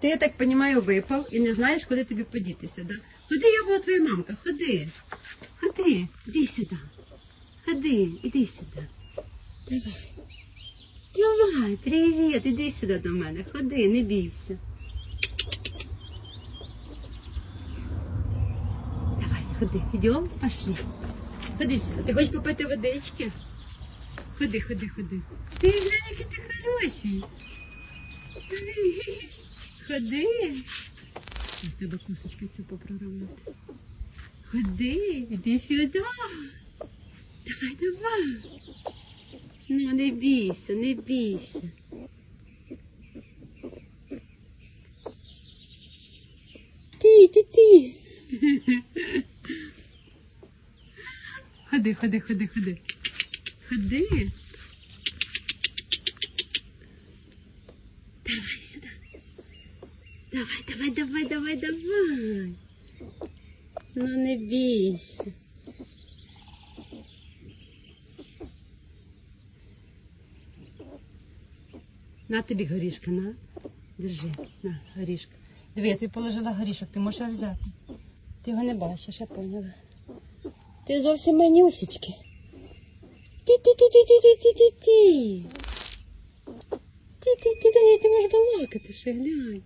Ти, я так розумію, випав і не знаєш, куди тобі подітися, да? Ходи, я була твоя мамка, ходи. Ходи, іди сюди. Ходи, іди сюди. Давай. Давай, привіт, іди сюди до мене. Ходи, не бійся. Давай, ходи, йдем, пошли. Ходи сюди. Ти хочеш попити водички? Ходи, ходи, ходи. Ти глянь, який ти хороший. Ходи. Ось тебе кусочки цю попроривати. Ходи, іди сюди. Давай, давай. Ну, не бійся, не бійся. Ти, ти, ти. Ходи, ходи, ходи, ходи. Ходи. Давай, давай, давай, давай, давай. Ну не бійся. На тобі горішка, на. Держи, на, горішка. Диви, я тобі положила горішок, ти можеш його взяти. Ти його не бачиш, я поняла. Ти зовсім манюсічки. Ти-ти-ти-ти-ти-ти-ти-ти. Ти-ти-ти, ти можеш балакати ще, глянь.